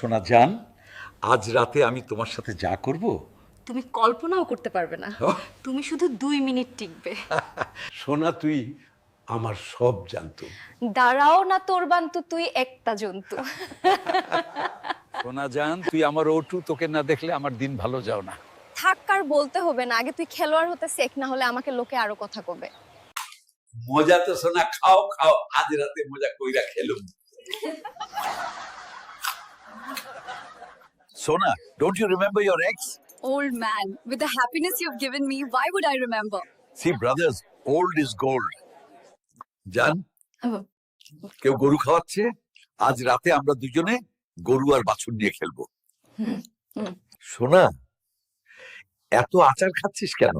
শোনা যান আজ রাতে আমি তোমার সাথে যা করব। তুমি কল্পনাও করতে পারবে না। তুমি শুধু দুই মিনিট টিকবে। সোনা তুই আমার সব জানতো। দাঁড়াও না তোর বান্তু তুই একটা জন্তু। শোনা যান তুই আমার ওটু তোকে না দেখলে আমার দিন ভালো যাও না। থাক আর বলতে হবে না। আগে তুই খেলোয়াড় হতে শেখ না হলে আমাকে লোকে আরও কথা কবে। মজা তো সোনা খাও খাও। আজ রাতে মজা কইরা খেলুম। সোনা don't you remember your ex? Old man, with the happiness you've given me, why would I remember? See brothers old is gold জান Oh. কেউ গরু খাওয়াচ্ছে আজ রাতে আমরা দুজনে গরু আর বাছুর নিয়ে খেলব সোনা এত আচার খাচ্ছিস কেন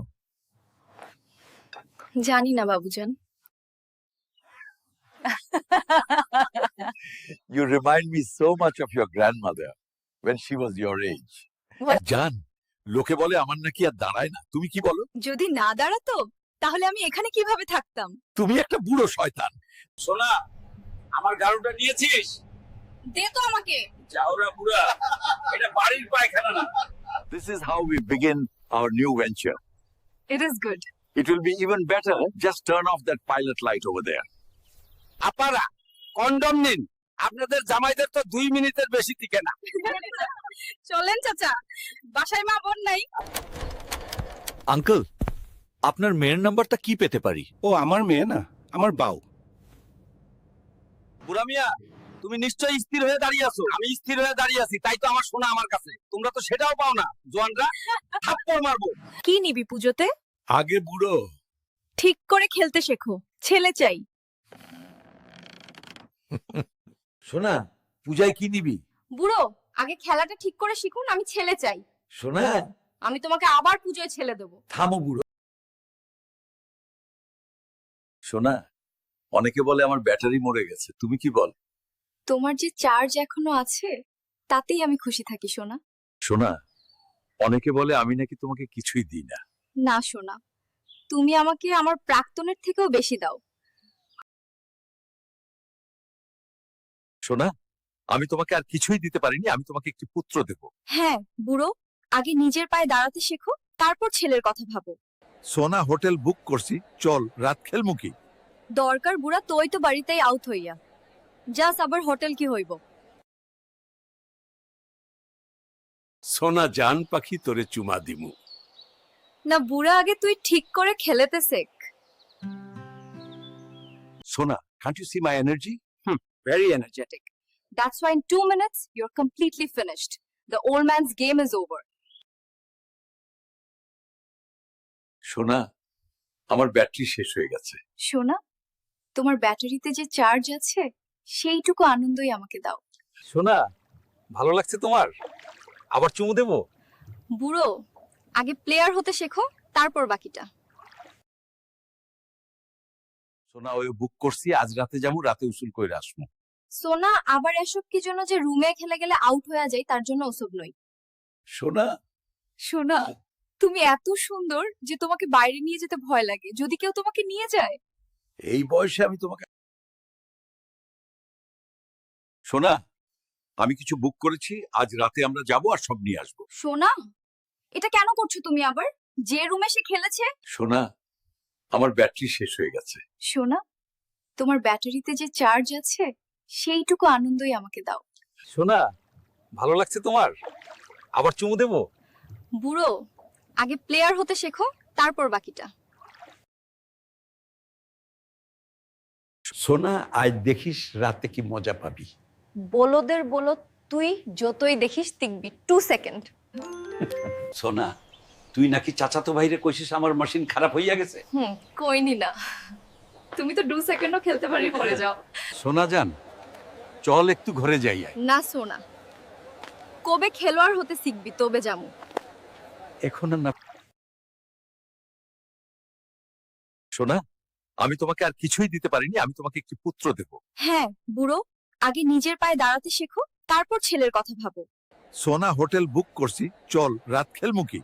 জানি না Babujan You remind me so much of your grandmother when she was your age. What? জান লোকে বলে আমার নাকি আর দাঁড়ায় না তুমি কি বলো যদি না দাঁড়াতো তাহলে আমি এখানে কীভাবে থাকতাম তুমি একটা বুড়ো শয়তান সোনা আমার গাড়ুটা নিয়েছিস দে তো আমাকে যাওরা বুড়া এটা বাড়ির পায়খানা না This is how we begin our new venture. It is good It will be even better. Just turn off that pilot light over there. আপারা কন্ডম নিন আপনাদের জামাইদের তো দুই মিনিটের বেশি টিকে না। চলেন চাচা বাসায় মা বোন নাই। আঙ্কেল আপনার মেয়ের নাম্বারটা কি পেতে পারি? ও আমার মেয়ে না আমার বাউ। বুড়া মিয়া তুমি নিশ্চয়ই স্থির হয়ে দাঁড়িয়ে আছো। আমি স্থির হয়ে দাঁড়িয়ে আছি তাই তো আমার সোনা আমার কাছে। তোমরা তো সেটাও পাও না। জোয়ানরা থাপ্পড় মারবো। কি নিবি পুজোতে? আগে বুড়ো। ঠিক করে খেলতে শেখো ছেলে চাই। সোনা পূজায় কি নিবি? বুড়ো আগে খেলাটা ঠিক করে শিখুন আমি ছেলে চাই। সোনা? আমি তোমাকে আবার পুজোয় ছেলে দেবো। থামো বুড়ো। সোনা অনেকে বলে আমার ব্যাটারি মরে গেছে তুমি কি বল? তোমার যে চার্জ এখনও আছে তাতেই আমি খুশি থাকি সোনা। সোনা অনেকে বলে আমি নাকি তোমাকে কিছুই দিই না। না সোনা। তুমি আমাকে আমার প্রাক্তনের থেকেও বেশি দাও। সোনা আমি তোমাকে আর কিছুই দিতে পারিনি আমি তোমাকে একটি পুত্র দেব। হ্যাঁ বুড়ো আগে নিজের পায়ে দাঁড়াতে শেখো তারপর ছেলের কথা ভাবো। সোনা হোটেল বুক করছি চল রাত খেলমুখী দরকার বুড়া তোই তো বাড়িতেই আউট হইয়া। যাস আবার হোটেল কি হইব। সোনা জান পাখি তোরে চুমা দিমু। না বুড়া আগে তুই ঠিক করে খেলেতে শেখ। Sona can't you see my energy very energetic That's why in two minutes, you're completely finished. The old man's game is over. সোনা আমার ব্যাটারি শেষ হয়ে গেছে। শোনা তোমার ব্যাটারিতে যে চার্জ আছে সেইটুকু আনন্দই আমাকে দাও। সোনা ভালো লাগছে তোমার? আবার চুমু দেবো? বুড়ো আগে প্লেয়ার হতে শেখো তারপর বাকিটা। সোনা ওই বুক করছি আজ রাতে যাব রাতে উসুল কইরা আসব সোনা আবার এসব কি জন্য যে রুমে খেলে গেলে আউট হয়ে যায় তার জন্য ওসব নই সোনা? শোনা তুমি এত সুন্দর যে তোমাকে বাইরে নিয়ে যেতে ভয় লাগে যদি কেউ তোমাকে নিয়ে যায়। এই বয়সে আমি তোমাকে সোনা আমি কিছু বুক করেছি আজ রাতে আমরা যাব আর সব নিয়ে আসব। সোনা এটা কেন করছ তুমি আবার? যে রুমে সে খেলেছে? সোনা আমার ব্যাটারি শেষ হয়ে গেছে। সোনা তোমার ব্যাটারিতে যে চার্জ আছে সেইটুকু আনন্দই আমাকে দাও। সোনা ভালো লাগছে তোমার? আবার চুমু দেবো? বুড়ো আগে প্লেয়ার হতে শেখো তারপর বাকিটা। সোনা আজ দেখিস রাতে কি মজা পাবি। বলদের বলো তুই যতই দেখিস তিকবি টু সেকেন্ড সোনা তুই নাকি চাচাতো ভাইরে কইছিস আমার মেশিন খারাপ হইয়া গেছে? হুম কইনি না। তুমি তো দু সেকেন্ডও খেলতে পারি পরে যাও। সোনা যান চল একটু ঘরে যাই আয়। না সোনা। কবে খেলোয়াড় হতে শিখবি তবে যামু এখন না সোনা আমি তোমাকে আর কিছুই দিতে পারিনি আমি তোমাকে একটি পুত্র দেব। হ্যাঁ বুড়ো আগে নিজের পায়ে দাঁড়াতে শেখো তারপর ছেলের কথা ভাবো। সোনা হোটেল বুক করছি চল রাত খেলমুখী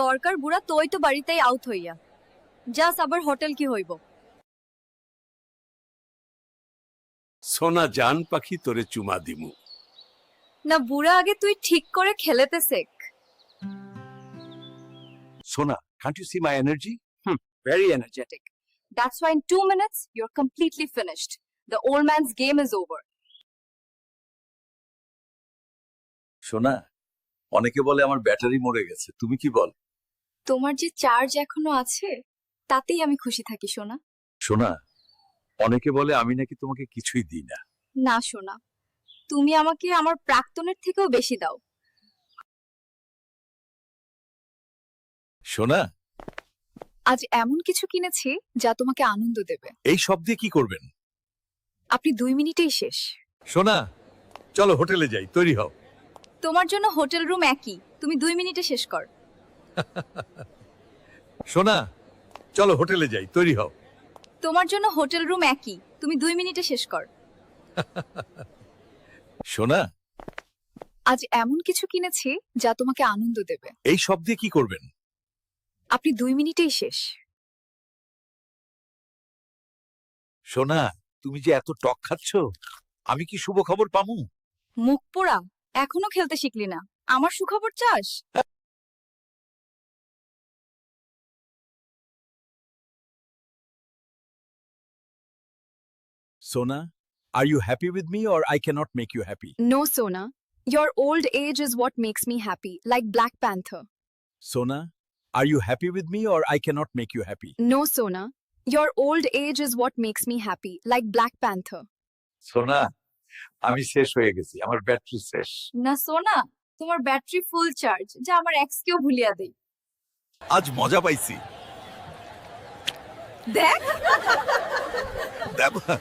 দরকার বুড়া তোই তো বাড়িতেই আউট হইয়া যাস আবার হোটেল কি হইব সোনা জান পাখি তোরে চুমা দিমু না বুড়া আগে তুই ঠিক করে খেলেতে শেখ Sona, can't you see my energy? Very energetic That's why in two minutes, you're completely finished. The old man's game is over. সোনা অনেকে বলে আমার ব্যাটারি মরে গেছে। তুমি কি বল? তোমার যে চার্জ এখনও আছে তাতেই আমি খুশি থাকি সোনা। সোনা অনেকে বলে আমি নাকি তোমাকে কিছুই দিই না। না সোনা। তুমি আমাকে আমার প্রাক্তনের থেকেও বেশি দাও। সোনা? আজ এমন কিছু কিনেছি যা তোমাকে আনন্দ দেবে। এই সব দিয়ে কি করবেন? আপনি দুই মিনিটেই শেষ। সোনা চলো হোটেলে যাই তৈরি হও। তোমার জন্য হোটেল রুম একই। তুমি দুই মিনিটে শেষ কর। সোনা চলো হোটেলে যাই তৈরি হও। তোমার জন্য হোটেল রুম একই। তুমি দুই মিনিটে শেষ কর। সোনা। আজ এমন কিছু কিনেছি যা তোমাকে আনন্দ দেবে। এই সব দিয়ে কি করবেন? আপনি দুই মিনিটেই শেষ। সোনা তুমি যে এত টক খাচ্ছ আমি কি শুভ খবর পামু? মুখ পোড়া এখনো খেলতে শিখলি না আমার সুখবর চাস Sona, are you happy with me or I cannot make you happy? No, Sona. Your old age is what makes me happy, like Black Panther. Sona, are you happy with me or I cannot make you happy? No, Sona. Your old age is what makes me happy, like Black Panther. সোনা আমি শেষ হয়ে গেছি আমার battery শেষ। না সোনা তোমার ব্যাটারি ফুল চার্জ যা আমার এক্স কেও ভুলিয়া দেই। আজ মজা পাইছি। দেখ। দেব-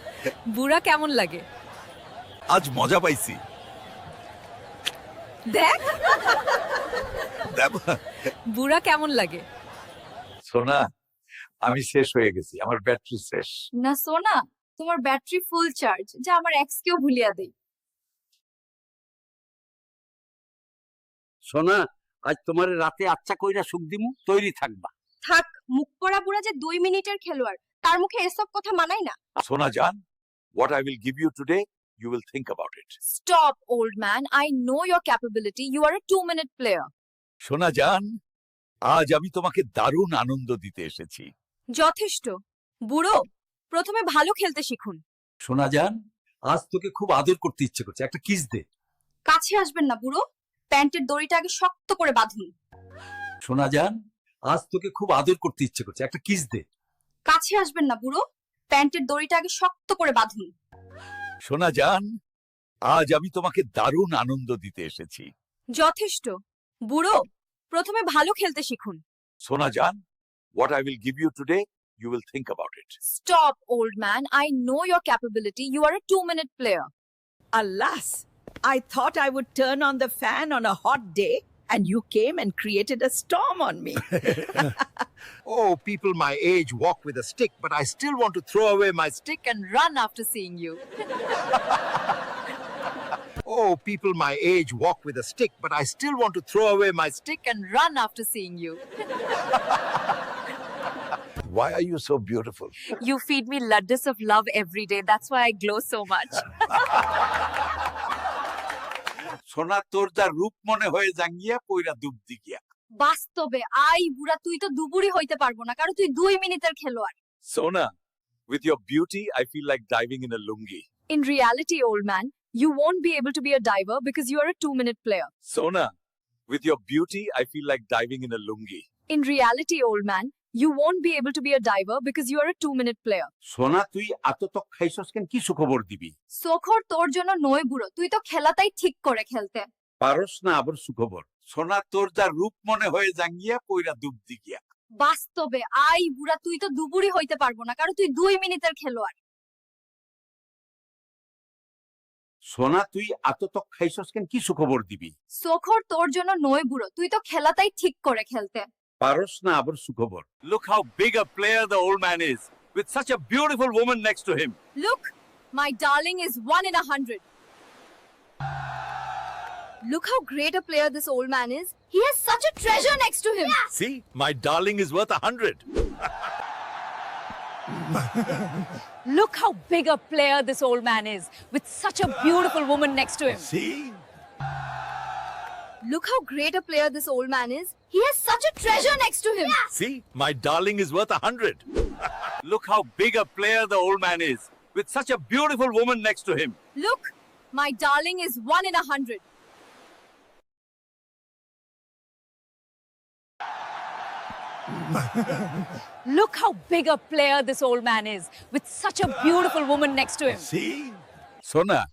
বুড়া কেমন লাগে? আজ মজা পাইছি। দেখ। দেব- বুড়া কেমন লাগে? সোনা আমি শেষ হয়ে গেছি আমার ব্যাটারি শেষ। না সোনা তোমার ব্যাটারি ফুল চার্জ যা আমার এক্স কেও ভুলিয়া দেই সোনা আজ তোমার রাতে আচ্ছা কইরা সুখ দিমু তৈরি থাকবা থাক মুখ পড়া বুড়া যে দুই মিনিটের খেলোয়াড় তার মুখে এসব কথা মানাই না সোনা জান what I will give you today you will think about it Stop, old man. I know your capability. You are a two minute player. সোনা জান আজ আমি তোমাকে দারুণ আনন্দ দিতে এসেছি যথেষ্ট বুড়ো প্রথমে ভালো খেলতে শিখুন। শোনা যান আজ তোকে খুব আদর করতে ইচ্ছে করছে। একটা কিস দে। কাছে আসবেন না বুড়ো। প্যান্টের দড়িটা আগে শক্ত করে বাঁধুন। শোনা যান আজ তোকে খুব আদর করতে ইচ্ছে করছে। একটা কিস দে। কাছে আসবেন না বুড়ো। প্যান্টের দড়িটা আগে শক্ত করে বাঁধুন। শোনা যান আজ আমি তোমাকে দারুণ আনন্দ দিতে এসেছি। যথেষ্ট। বুড়ো প্রথমে ভালো খেলতে শিখুন। শোনা যান what I will give you today you will think about it Stop, old man. I know your capability. You are a two minute player. Alas, I thought I would turn on the fan on a hot day, and you came and created a storm on me. Oh, people my age walk with a stick, but I still want to throw away my stick. And run after seeing you. Oh, people my age walk with a stick, but I still want to throw away my stick. And run after seeing you. Why are you so beautiful? You feed me laddus of love every day. That's why I glow so much. সোনা তোর যা রূপ মনে হয়ে জাঙ্গিয়া কইরা ডুব দিগিয়া বাস্তবে I বুড়া তুই তো দুপুরি হইতে পারবো না কারণ তুই দুই মিনিটের খেলোয়াড় সোনা with your beauty I feel like diving in a lungi In reality, old man, you won't be able to be a diver because you are a two minute player. Sona, with your beauty, I feel like diving in a lungi. In reality, old man, you won't be able to be a diver because you are a two minute player. সোনা তুই এত খাইছস কেন? কি সুখবর দিবি? সোখর তোর জন্য নয় বুড়ো তুই তো খেলাটাই ঠিক করে খেলতে। পারস না আবার সুখবর সোনা তোর যা রূপ মনে হয়ে জাঙ্গিয়া কইরা ডুব দিগিয়া বাস্তবে আই বুড়া তুই তো দুপুরি হইতে পারব না কারণ তুই দুই মিনিটের খেলোয়াড় সোনা তুই এত তক খাইছস কেন? কি সুখবর দিবি? সোখর তোর জন্য নয় বুড়ো তুই তো খেলাটাই ঠিক করে খেলতে। পারস না আবার সুখবর Look how big a player the old man is with such a beautiful woman next to him. Look, my darling is one in a hundred. Look how great a player this old man is. He has such a treasure next to him. See, my darling is worth a hundred. Look how big a player this old man is with such a beautiful woman next to him. See, Look how great a player this old man is. He has such a treasure next to him. See, my darling is worth a hundred. Look how big a player the old man is, with such a beautiful woman next to him. Look, my darling is one in a hundred. Look how big a player this old man is, with such a beautiful woman next to him. See? Sona,